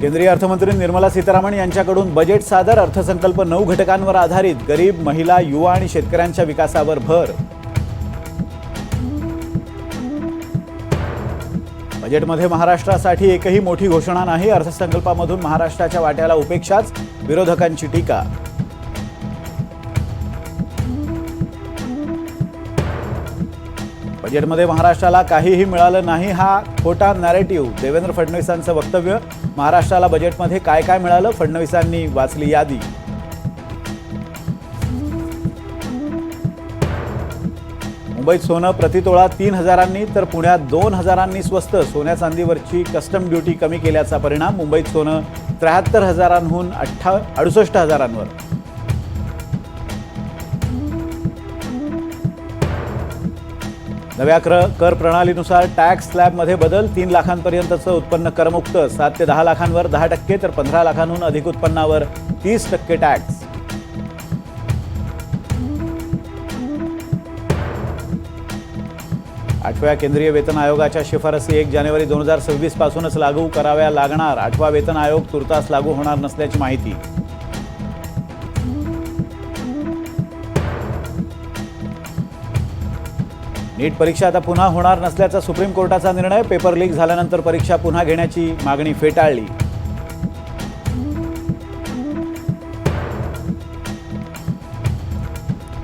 केंद्रीय अर्थमंत्री निर्मला सीतारामन यांच्याकडून बजेट सादर अर्थसंकल्प नऊ घटकांवर आधारित गरीब महिला युवा आणि शेतकऱ्यांच्या विकासावर भर. बजेटमध्ये महाराष्ट्रासाठी एकही मोठी घोषणा नाही. अर्थसंकल्पामधून महाराष्ट्राच्या वाट्याला उपेक्षाच विरोधकांची टीका. बजेटमध्ये महाराष्ट्राला काहीही मिळालं नाही हा खोटा नॅरेटिव्ह देवेंद्र फडणवीसांचं वक्तव्य महाराष्ट्राला बजेटमध्ये काय काय मिळालं फडणवीसांनी वाचली यादी. मुंबईत सोनं प्रतितोळा तीन हजारांनी तर पुण्यात दोन हजारांनी स्वस्त. सोन्या चांदीवरची कस्टम ड्युटी कमी केल्याचा परिणाम मुंबईत सोनं त्र्याहत्तर हजारांहून अठ्ठा अडुसष्ट हजारांवर. नव्या क्र कर प्रणालीनुसार टॅक्स स्लॅबमध्ये बदल तीन लाखांपर्यंतचं उत्पन्न करमुक्त सात ते दहा लाखांवर दहा टक्के तर पंधरा लाखांहून अधिक उत्पन्नावर तीस टक्के टॅक्स. आठव्या केंद्रीय वेतन आयोगाच्या शिफारसी एक जानेवारी दोन हजार सव्वीस पासूनच लागू कराव्या लागणार. आठवा वेतन आयोग तुर्तास लागू होणार नसल्याची माहिती. नीट परीक्षा आता पुन्हा होणार नसल्याचा सुप्रीम कोर्टाचा निर्णय. पेपर लीक झाल्यानंतर परीक्षा पुन्हा घेण्याची मागणी फेटाळली.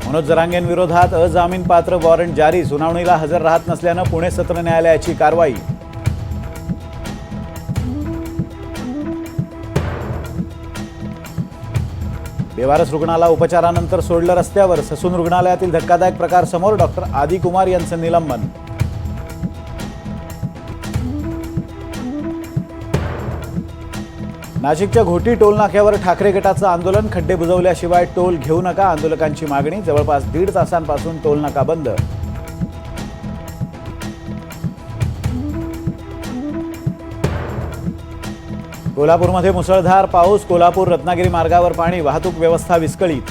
मनोज जरांगेंविरोधात अजामीनपात्र वॉरंट जारी. सुनावणीला हजर राहत नसल्यानं पुणे सत्र न्यायालयाची कारवाई. बेवारस रुग्णाला उपचारानंतर सोडलं रस्त्यावर. ससून रुग्णालयातील धक्कादायक प्रकार समोर डॉक्टर आदी कुमार यांचं निलंबन. नाशिकच्या घोटी टोल नाक्यावर ठाकरे गटाचं आंदोलन खड्डे बुजवल्याशिवाय टोल घेऊ नका आंदोलकांची मागणी. जवळपास दीड तासांपासून टोल नाका बंद. कोल्हापूरमध्ये मुसळधार पाऊस कोल्हापूर रत्नागिरी मार्गावर पाणी वाहतूक व्यवस्था विस्कळीत